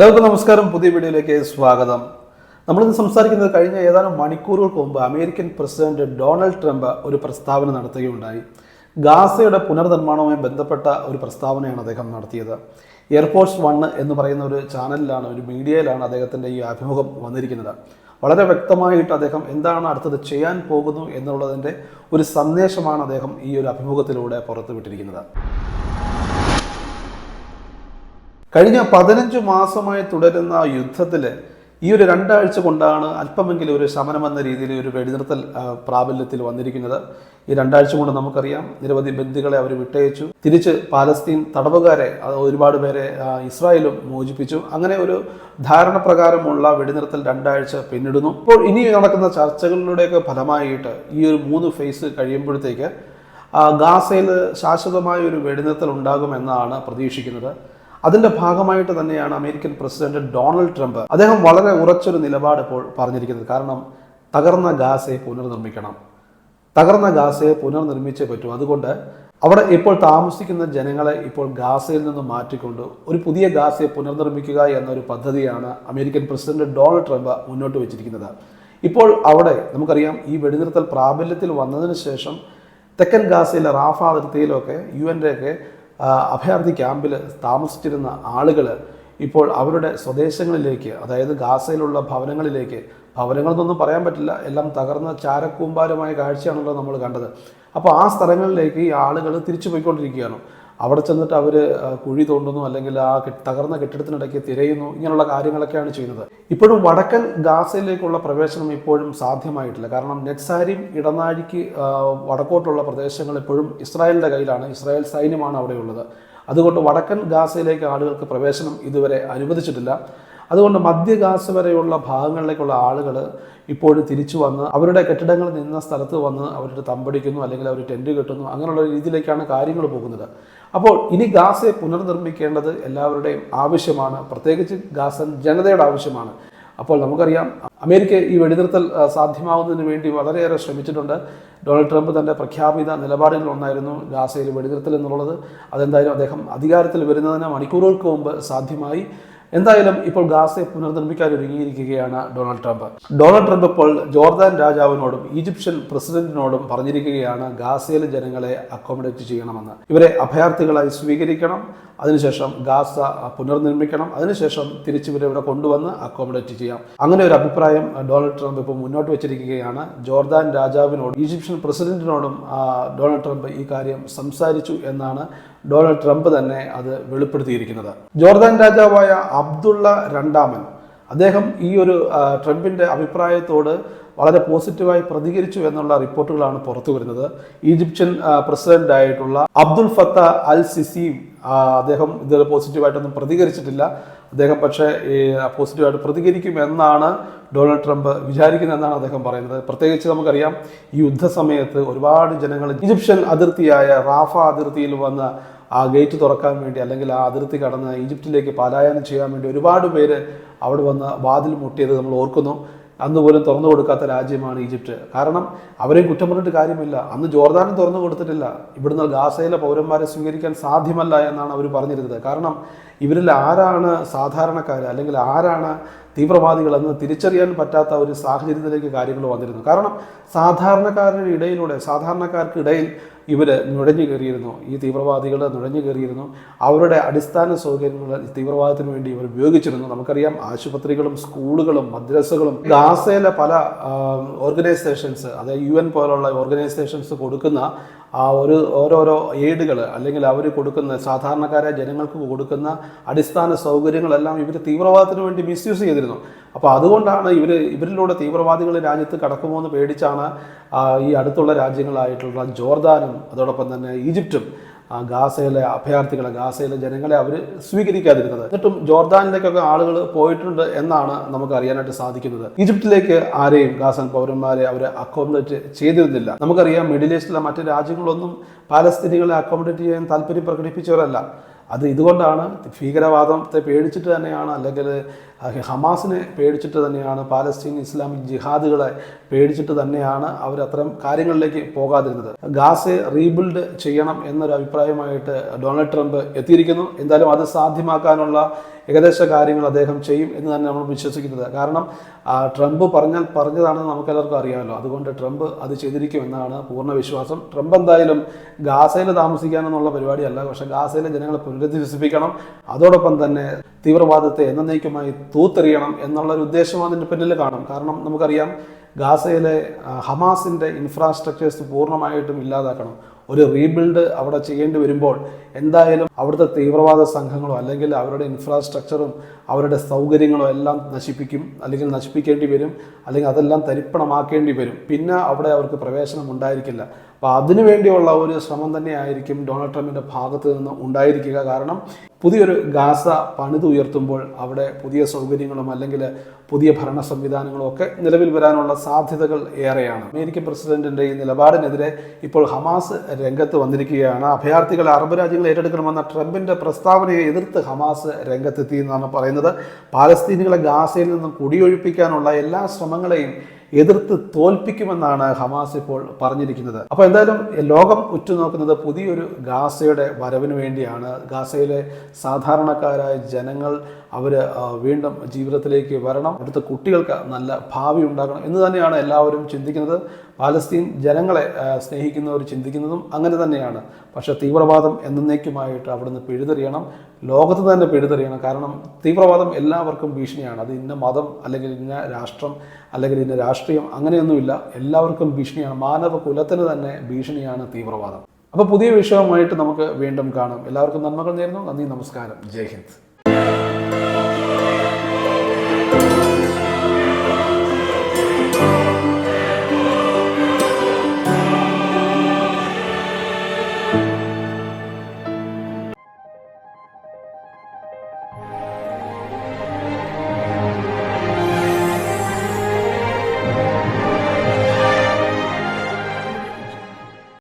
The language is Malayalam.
എല്ലാവർക്കും നമസ്കാരം. പുതിയ വീഡിയോയിലേക്ക് സ്വാഗതം. നമ്മളിന്ന് സംസാരിക്കുന്നത് കഴിഞ്ഞ ഏതാനും മണിക്കൂറുകൾക്ക് മുമ്പ് അമേരിക്കൻ പ്രസിഡന്റ് ഡൊണാൾഡ് ട്രംപ് ഒരു പ്രസ്താവന നടത്തുകയുണ്ടായി. ഗാസയുടെ പുനർനിർമ്മാണവുമായി ബന്ധപ്പെട്ട ഒരു പ്രസ്താവനയാണ് അദ്ദേഹം നടത്തിയത്. എയർഫോഴ്സ് വൺ എന്ന് പറയുന്ന ഒരു ചാനലിലാണ് ഒരു മീഡിയയിലാണ് അദ്ദേഹത്തിന്റെ ഈ അഭിമുഖം വന്നിരിക്കുന്നത്. വളരെ വ്യക്തമായിട്ട് അദ്ദേഹം എന്താണ് അടുത്തത് ചെയ്യാൻ പോകുന്നു എന്നുള്ളതിന്റെ ഒരു സന്ദേശമാണ് അദ്ദേഹം ഈ ഒരു അഭിമുഖത്തിലൂടെ പുറത്തുവിട്ടിരിക്കുന്നത്. കഴിഞ്ഞ പതിനഞ്ച് മാസമായി തുടരുന്ന യുദ്ധത്തിൽ ഈ ഒരു രണ്ടാഴ്ച കൊണ്ടാണ് അല്പമെങ്കിലും ഒരു ശമനം എന്ന രീതിയിൽ ഒരു വെടിനിർത്തൽ പ്രാബല്യത്തിൽ വന്നിരിക്കുന്നത്. ഈ രണ്ടാഴ്ച കൊണ്ട് നമുക്കറിയാം നിരവധി ബന്ധുക്കളെ അവർ വിട്ടയച്ചു. തിരിച്ച് പാലസ്തീൻ തടവുകാരെ ഒരുപാട് പേരെ ഇസ്രായേലും മോചിപ്പിച്ചു. അങ്ങനെ ഒരു ധാരണ പ്രകാരമുള്ള വെടിനിർത്തൽ രണ്ടാഴ്ച പിന്നിടുന്നു. ഇപ്പോൾ ഇനി നടക്കുന്ന ചർച്ചകളിലൂടെയൊക്കെ ഫലമായിട്ട് ഈ ഒരു മൂന്ന് ഫേസ് കഴിയുമ്പോഴത്തേക്ക് ഗാസയിൽ ശാശ്വതമായ ഒരു വെടിനിർത്തൽ ഉണ്ടാകുമെന്നാണ് പ്രതീക്ഷിക്കുന്നത്. അതിന്റെ ഭാഗമായിട്ട് തന്നെയാണ് അമേരിക്കൻ പ്രസിഡന്റ് ഡൊണാൾഡ് ട്രംപ് അദ്ദേഹം വളരെ ഉറച്ചൊരു നിലപാട് ഇപ്പോൾ പറഞ്ഞിരിക്കുന്നത്. കാരണം തകർന്ന ഗാസയെ പുനർനിർമ്മിക്കണം. തകർന്ന ഗാസയെ പുനർനിർമ്മിച്ചേ പറ്റൂ. അതുകൊണ്ട് അവിടെ ഇപ്പോൾ താമസിക്കുന്ന ജനങ്ങളെ ഇപ്പോൾ ഗാസയിൽ നിന്ന് മാറ്റിക്കൊണ്ട് ഒരു പുതിയ ഗാസയെ പുനർനിർമ്മിക്കുക എന്നൊരു പദ്ധതിയാണ് അമേരിക്കൻ പ്രസിഡന്റ് ഡൊണാൾഡ് ട്രംപ് മുന്നോട്ട് വെച്ചിരിക്കുന്നത്. ഇപ്പോൾ അവിടെ നമുക്കറിയാം ഈ വെടിനിർത്തൽ പ്രാബല്യത്തിൽ വന്നതിന് ശേഷം തെക്കൻ ഗാസയിലെ റാഫ അതിർത്തിയിലൊക്കെ യു എന്റെ ഒക്കെ അഭയാർത്ഥി ക്യാമ്പിൽ താമസിച്ചിരുന്ന ആളുകൾ ഇപ്പോൾ അവരുടെ സ്വദേശങ്ങളിലേക്ക് അതായത് ഗാസയിലുള്ള ഭവനങ്ങളിലേക്ക് ഭവനങ്ങളെന്നൊന്നും പറയാൻ പറ്റില്ല എല്ലാം തകർന്ന ചാരക്കൂമ്പാരമായ കാഴ്ചയാണല്ലോ നമ്മൾ കണ്ടത്. അപ്പോൾ ആ സ്ഥലങ്ങളിലേക്ക് ഈ ആളുകൾ തിരിച്ചു പോയിക്കൊണ്ടിരിക്കുകയാണ്. അവിടെ ചെന്നിട്ട് അവർ കുഴി തോണ്ടുന്നു അല്ലെങ്കിൽ ആ തകർന്ന കെട്ടിടത്തിനിടയ്ക്ക് തിരയുന്നു ഇങ്ങനെയുള്ള കാര്യങ്ങളൊക്കെയാണ് ചെയ്യുന്നത്. ഇപ്പോഴും വടക്കൻ ഗാസയിലേക്കുള്ള പ്രവേശനം ഇപ്പോഴും സാധ്യമായിട്ടില്ല. കാരണം നെറ്റ്സാരിയും ഇടനാഴിക്ക് വടക്കോട്ടുള്ള പ്രദേശങ്ങൾ ഇപ്പോഴും ഇസ്രായേലിന്റെ കയ്യിലാണ്. ഇസ്രായേൽ സൈന്യമാണ് അവിടെയുള്ളത്. അതുകൊണ്ട് വടക്കൻ ഗാസയിലേക്ക് ആളുകൾക്ക് പ്രവേശനം ഇതുവരെ അനുവദിച്ചിട്ടില്ല. അതുകൊണ്ട് മധ്യ ഗാസ വരെയുള്ള ഭാഗങ്ങളിലേക്കുള്ള ആളുകൾ ഇപ്പോഴും തിരിച്ചു വന്ന് അവരുടെ കെട്ടിടങ്ങൾ നിന്ന സ്ഥലത്ത് വന്ന് അവരുടെ തമ്പടിക്കുന്നു അല്ലെങ്കിൽ അവർ ടെന്റ് കെട്ടുന്നു അങ്ങനെയുള്ള രീതിയിലേക്കാണ് കാര്യങ്ങൾ പോകുന്നത്. അപ്പോൾ ഇനി ഗാസയെ പുനർനിർമ്മിക്കേണ്ടത് എല്ലാവരുടെയും ആവശ്യമാണ്. പ്രത്യേകിച്ച് ഗാസൻ ജനതയുടെ ആവശ്യമാണ്. അപ്പോൾ നമുക്കറിയാം അമേരിക്ക ഈ വെടിനിർത്തൽ സാധ്യമാവുന്നതിന് വേണ്ടി വളരെയേറെ ശ്രമിച്ചിട്ടുണ്ട്. ഡൊണാൾഡ് ട്രംപ് തന്റെ പ്രഖ്യാപിത നിലപാടുകളിലൊന്നായിരുന്നു ഗാസയിൽ വെടിനിർത്തൽ എന്നുള്ളത്. അതെന്തായാലും അദ്ദേഹം അധികാരത്തിൽ വരുന്നതിന് മണിക്കൂറുകൾക്ക് മുമ്പ് സാധ്യമായി. എന്തായാലും ഇപ്പോൾ ഗാസയെ പുനർനിർമ്മിക്കാൻ ഒരുങ്ങിയിരിക്കുകയാണ് ഡൊണാൾഡ് ട്രംപ്. ഡൊണാൾഡ് ട്രംപ് ഇപ്പോൾ ജോർദാൻ രാജാവിനോടും ഈജിപ്ഷ്യൻ പ്രസിഡന്റിനോടും പറഞ്ഞിരിക്കുകയാണ് ഗാസയിലെ ജനങ്ങളെ അക്കോമഡേറ്റ് ചെയ്യണമെന്ന്. ഇവരെ അഭയാർത്ഥികളായി സ്വീകരിക്കണം അതിനുശേഷം ഗാസ പുനർനിർമ്മിക്കണം അതിനുശേഷം തിരിച്ചുവരെ ഇവിടെ കൊണ്ടുവന്ന് അക്കോമഡേറ്റ് ചെയ്യാം. അങ്ങനെ ഒരു അഭിപ്രായം ഡൊണാൾഡ് ട്രംപ് ഇപ്പോൾ മുന്നോട്ട് വെച്ചിരിക്കുകയാണ്. ജോർദാൻ രാജാവിനോടും ഈജിപ്ഷ്യൻ പ്രസിഡന്റിനോടും ഡൊണാൾഡ് ട്രംപ് ഈ കാര്യം സംസാരിച്ചു എന്നാണ് ഡൊണാൾഡ് ട്രംപ് തന്നെ അത് വെളിപ്പെടുത്തിയിരിക്കുന്നത്. ജോർദാൻ രാജാവായ അബ്ദുള്ള രണ്ടാമൻ. അദ്ദേഹം ഈ ഒരു ട്രംപിന്റെ അഭിപ്രായത്തോട് വളരെ പോസിറ്റീവായി പ്രതികരിച്ചു എന്നുള്ള റിപ്പോർട്ടുകളാണ് പുറത്തു വരുന്നത്. ഈജിപ്ഷ്യൻ പ്രസിഡന്റ് ആയിട്ടുള്ള അബ്ദുൽ ഫത്ത അൽ സിസിയും ആ, അദ്ദേഹം ഇതിൽ പോസിറ്റീവായിട്ടൊന്നും പ്രതികരിച്ചിട്ടില്ല. അദ്ദേഹം പക്ഷേ ഈ പ്രതികരിക്കും എന്നാണ് ഡൊണാൾഡ് ട്രംപ് വിചാരിക്കുന്നതെന്നാണ് അദ്ദേഹം പറയുന്നത്. പ്രത്യേകിച്ച് നമുക്കറിയാം ഈ യുദ്ധസമയത്ത് ഒരുപാട് ജനങ്ങൾ ഈജിപ്ഷ്യൻ അതിർത്തിയായ റാഫ അതിർത്തിയിൽ വന്ന് ആ ഗേറ്റ് തുറക്കാൻ വേണ്ടി അല്ലെങ്കിൽ ആ അതിർത്തി കടന്ന് ഈജിപ്തിലേക്ക് പലായനം ചെയ്യാൻ വേണ്ടി ഒരുപാട് പേര് അവിടെ വന്ന് വാതിൽ മുട്ടിയത് നമ്മൾ ഓർക്കുന്നു. അന്ന് പോലും തുറന്നു കൊടുക്കാത്ത രാജ്യമാണ് ഈജിപ്റ്റ്. കാരണം അവരെയും കുറ്റം പറഞ്ഞിട്ട് കാര്യമില്ല. അന്ന് ജോർദാനും തുറന്നു കൊടുത്തിട്ടില്ല. ഇവിടുന്ന് ഗാസയിലെ പൗരന്മാരെ സ്വീകരിക്കാൻ സാധ്യമല്ല എന്നാണ് അവർ പറഞ്ഞിരുന്നത്. കാരണം ഇവരിൽ ആരാണ് സാധാരണക്കാർ അല്ലെങ്കിൽ ആരാണ് തീവ്രവാദികൾ എന്ന് തിരിച്ചറിയാൻ പറ്റാത്ത ഒരു സാഹചര്യത്തിലേക്ക് കാര്യങ്ങൾ വന്നിരുന്നു. കാരണം സാധാരണക്കാരുടെ ഇടയിലൂടെ സാധാരണക്കാർക്കിടയിൽ ഇവർ നുഴഞ്ഞു കയറിയിരുന്നു. ഈ തീവ്രവാദികൾ നുഴഞ്ഞു കയറിയിരുന്നു. അവരുടെ അടിസ്ഥാന സൗകര്യങ്ങൾ തീവ്രവാദത്തിന് വേണ്ടി ഇവർ ഉപയോഗിച്ചിരുന്നു. നമുക്കറിയാം ആശുപത്രികളും സ്കൂളുകളും മദ്രസകളും ഗാസയിലെ പല ഓർഗനൈസേഷൻസ് അതായത് യു എൻ പോലുള്ള ഓർഗനൈസേഷൻസ് കൊടുക്കുന്ന ആ ഒരു ഓരോരോ എയ്ഡുകൾ അല്ലെങ്കിൽ അവർ കൊടുക്കുന്ന സാധാരണക്കാരായ ജനങ്ങൾക്ക് കൊടുക്കുന്ന അടിസ്ഥാന സൗകര്യങ്ങളെല്ലാം ഇവർ തീവ്രവാദത്തിന് വേണ്ടി മിസ്യൂസ് ചെയ്തിരുന്നു. അപ്പോൾ അതുകൊണ്ടാണ് ഇവർ ഇവരിലൂടെ തീവ്രവാദികൾ രാജ്യത്ത് കടക്കുമോ എന്ന് പേടിച്ചാണ് ഈ അടുത്തുള്ള രാജ്യങ്ങളായിട്ടുള്ള ജോർദാനും അതോടൊപ്പം തന്നെ ഈജിപ്തും ഗാസയിലെ അഭയാർത്ഥികളെ ഗാസയിലെ ജനങ്ങളെ അവർ സ്വീകരിക്കാതിരുന്നത്. എന്നിട്ടും ജോർദാനിലേക്കൊക്കെ ആളുകൾ പോയിട്ടുണ്ട് എന്നാണ് നമുക്ക് അറിയാനായിട്ട് സാധിക്കുന്നത്. ഈജിപ്തിലേക്ക് ആരെയും ഗാസൻ പൗരന്മാരെ അവർ അക്കോമഡേറ്റ് ചെയ്തിരുന്നില്ല. നമുക്കറിയാം മിഡിൽ ഈസ്റ്റിലെ മറ്റ് രാജ്യങ്ങളൊന്നും പാലസ്തീനികളെ അക്കോമഡേറ്റ് ചെയ്യാൻ താല്പര്യം പ്രകടിപ്പിച്ചവരല്ല. അത് ഇതുകൊണ്ടാണ് ഭീകരവാദത്തെ പേടിച്ചിട്ട് തന്നെയാണ് അല്ലെങ്കിൽ ഹമാസിനെ പേടിച്ചിട്ട് തന്നെയാണ് പാലസ്തീൻ ഇസ്ലാമിക് ജിഹാദുകളെ പേടിച്ചിട്ട് തന്നെയാണ് അവർ അത്തരം കാര്യങ്ങളിലേക്ക് പോകാതിരുന്നത്. ഗാസെ റീബിൽഡ് ചെയ്യണം എന്നൊരു അഭിപ്രായമായിട്ട് ഡൊണാൾഡ് ട്രംപ് എത്തിയിരിക്കുന്നു. എന്തായാലും അത് സാധ്യമാക്കാനുള്ള ഏകദേശ കാര്യങ്ങൾ അദ്ദേഹം ചെയ്യും എന്ന് തന്നെ നമ്മൾ വിശ്വസിക്കുന്നത്. കാരണം ട്രംപ് പറഞ്ഞാൽ പറഞ്ഞതാണെന്ന് നമുക്കെല്ലാവർക്കും അറിയാമല്ലോ. അതുകൊണ്ട് ട്രംപ് അത് ചെയ്തിരിക്കും എന്നാണ് പൂർണ വിശ്വാസം. ട്രംപ് എന്തായാലും ഗാസയിൽ താമസിക്കാനെന്നുള്ള പരിപാടിയല്ല. പക്ഷേ ഗാസയിലെ ജനങ്ങളെ പുനരധിവസിപ്പിക്കണം. അതോടൊപ്പം തന്നെ തീവ്രവാദത്തെ എന്നേക്കുമായി തൂത്തെറിയണം എന്നുള്ള ഒരു ഉദ്ദേശം അതിന്റെ പിന്നിൽ കാണും. കാരണം നമുക്കറിയാം ഗാസയിലെ ഹമാസിന്റെ ഇൻഫ്രാസ്ട്രക്ചേഴ്സ് പൂർണമായിട്ടും ഇല്ലാതാക്കണം. ഒരു റീബിൽഡ് അവിടെ ചെയ്യേണ്ടി വരുമ്പോൾ എന്തായാലും അവിടുത്തെ തീവ്രവാദ സംഘങ്ങളോ അല്ലെങ്കിൽ അവരുടെ ഇൻഫ്രാസ്ട്രക്ചറും അവരുടെ സൗകര്യങ്ങളോ എല്ലാം നശിപ്പിക്കും അല്ലെങ്കിൽ നശിപ്പിക്കേണ്ടി വരും അല്ലെങ്കിൽ അതെല്ലാം തരിപ്പണമാക്കേണ്ടി വരും. പിന്നെ അവിടെ അവർക്ക് പ്രവേശനം ഉണ്ടായിരിക്കില്ല. അപ്പോൾ അതിനു വേണ്ടിയുള്ള ഒരു ശ്രമം തന്നെയായിരിക്കും ഡൊണാൾഡ് ട്രംപിന്റെ ഭാഗത്ത് നിന്ന് ഉണ്ടായിരിക്കുക. കാരണം പുതിയൊരു ഗാസ പണിതുയർത്തുമ്പോൾ അവിടെ പുതിയ സൗകര്യങ്ങളും അല്ലെങ്കിൽ പുതിയ ഭരണ സംവിധാനങ്ങളും ഒക്കെ നിലവിൽ വരാനുള്ള സാധ്യതകൾ ഏറെയാണ്. അമേരിക്കൻ പ്രസിഡന്റിന്റെ ഈ നിലപാടിനെതിരെ ഇപ്പോൾ ഹമാസ് രംഗത്ത് വന്നിരിക്കുകയാണ്. അഭയാർത്ഥികളെ അറബ് രാജ്യങ്ങൾ ഏറ്റെടുക്കണമെന്ന ട്രംപിന്റെ പ്രസ്താവനയെ എതിർത്ത് ഹമാസ് രംഗത്തെത്തി എന്നാണ് പറയുന്നത്. പാലസ്തീനികളെ ഗാസയിൽ നിന്നും കുടിയൊഴിപ്പിക്കാനുള്ള എല്ലാ ശ്രമങ്ങളെയും എതിർത്ത് തോൽപ്പിക്കുമെന്നാണ് ഹമാസ് ഇപ്പോൾ പറഞ്ഞിരിക്കുന്നത്. അപ്പോൾ എന്തായാലും ലോകം ഉറ്റുനോക്കുന്നത് പുതിയൊരു ഗാസയുടെ വരവിന് വേണ്ടിയാണ്. ഗാസയിലെ സാധാരണക്കാരായ ജനങ്ങൾ അവർ വീണ്ടും ജീവിതത്തിലേക്ക് വരണം. അവിടുത്തെ കുട്ടികൾക്ക് നല്ല ഭാവി ഉണ്ടാകണം എന്ന് തന്നെയാണ് എല്ലാവരും ചിന്തിക്കുന്നത്. പാലസ്തീൻ ജനങ്ങളെ സ്നേഹിക്കുന്നവർ ചിന്തിക്കുന്നതും അങ്ങനെ തന്നെയാണ്. പക്ഷേ തീവ്രവാദം എന്നേക്കുമായിട്ട് അവിടുന്ന് പിഴുതെറിയണം. ലോകത്ത് തന്നെ പിഴുതെറിയണം. കാരണം തീവ്രവാദം എല്ലാവർക്കും ഭീഷണിയാണ്. അത് ഇന്ന മതം അല്ലെങ്കിൽ ഇന്ന രാഷ്ട്രം അല്ലെങ്കിൽ ഇന്ന രാഷ്ട്രീയം അങ്ങനെയൊന്നുമില്ല. എല്ലാവർക്കും ഭീഷണിയാണ്. മാനവ കുലത്തിന് തന്നെ ഭീഷണിയാണ് തീവ്രവാദം. അപ്പോൾ പുതിയ വിഷയവുമായിട്ട് നമുക്ക് വീണ്ടും കാണാം. എല്ലാവർക്കും നന്മകൾ നേരുന്നു. നന്ദി നമസ്കാരം. ജയ് ഹിന്ദ്.